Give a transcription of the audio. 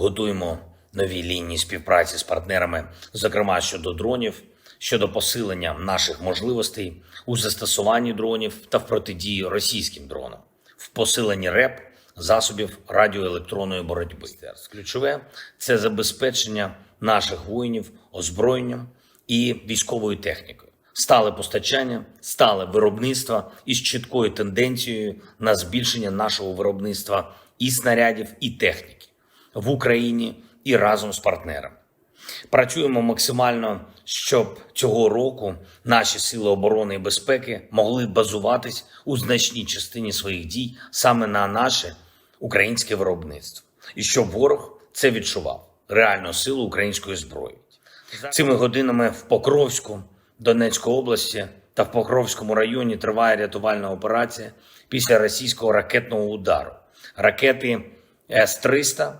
готуємо нові лінії співпраці з партнерами, зокрема щодо дронів, щодо посилення наших можливостей у застосуванні дронів та в протидії російським дронам, в посиленні РЕП засобів радіоелектронної боротьби. Ключове це забезпечення наших воїнів озброєнням і військовою технікою, стале постачання, стале виробництво із чіткою тенденцією на збільшення нашого виробництва і снарядів, і техніки в Україні і разом з партнерами. Працюємо максимально, щоб цього року наші сили оборони і безпеки могли базуватись у значній частині своїх дій саме на наше українське виробництво, і щоб ворог це відчував реальну силу української зброї. Цими годинами в Покровську, Донецької області та в Покровському районі триває рятувальна операція після російського ракетного удару. Ракети С-300